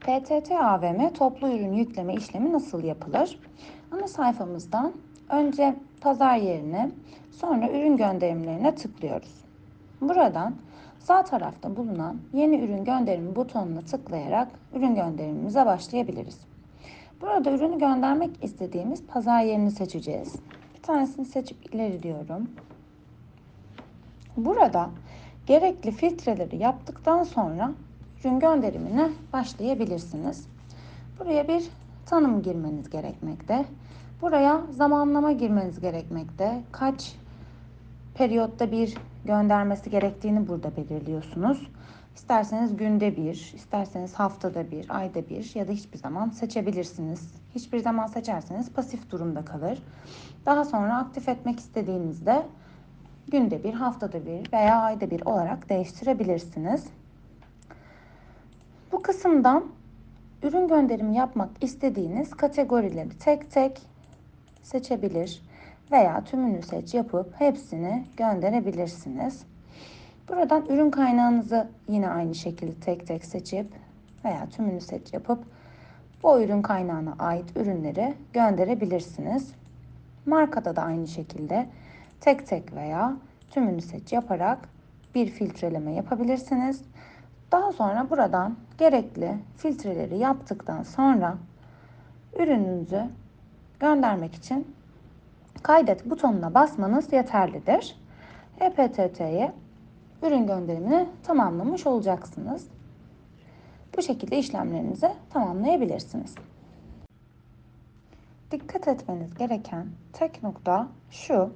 PTT AVM toplu ürün yükleme işlemi nasıl yapılır? Ana sayfamızdan önce pazar yerine sonra ürün gönderimlerine tıklıyoruz. Buradan sağ tarafta bulunan yeni ürün gönderimi butonuna tıklayarak ürün gönderimimize başlayabiliriz. Burada ürünü göndermek istediğimiz pazar yerini seçeceğiz. Bir tanesini seçip ileri diyorum. Burada gerekli filtreleri yaptıktan sonra ürün gönderimine başlayabilirsiniz. Buraya bir tanım girmeniz gerekmekte. Buraya zamanlama girmeniz gerekmekte. Kaç periyotta bir göndermesi gerektiğini burada belirliyorsunuz. İsterseniz günde bir, isterseniz haftada bir, ayda bir ya da hiçbir zaman seçebilirsiniz. Hiçbir zaman seçerseniz pasif durumda kalır. Daha sonra aktif etmek istediğinizde günde bir, haftada bir veya ayda bir olarak değiştirebilirsiniz. Bu kısımdan ürün gönderimi yapmak istediğiniz kategorileri tek tek seçebilir veya tümünü seç yapıp hepsini gönderebilirsiniz. Buradan ürün kaynağınızı yine aynı şekilde tek tek seçip veya tümünü seç yapıp o ürün kaynağına ait ürünleri gönderebilirsiniz. Markada da aynı şekilde tek tek veya tümünü seç yaparak bir filtreleme yapabilirsiniz. Daha sonra buradan gerekli filtreleri yaptıktan sonra ürününüzü göndermek için kaydet butonuna basmanız yeterlidir. EPTT'ye ürün gönderimini tamamlamış olacaksınız. Bu şekilde işlemlerinizi tamamlayabilirsiniz. Dikkat etmeniz gereken tek nokta şu.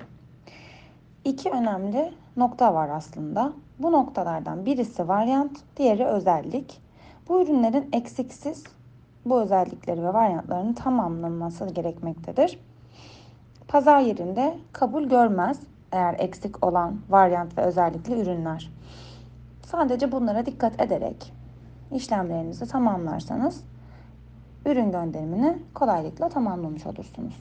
İki önemli nokta var aslında. Bu noktalardan birisi varyant, diğeri özellik. Bu ürünlerin eksiksiz bu özellikleri ve varyantlarını tamamlanması gerekmektedir. Pazar yerinde kabul görmez eğer eksik olan varyant ve özellikli ürünler. Sadece bunlara dikkat ederek işlemlerinizi tamamlarsanız ürün gönderimini kolaylıkla tamamlamış olursunuz.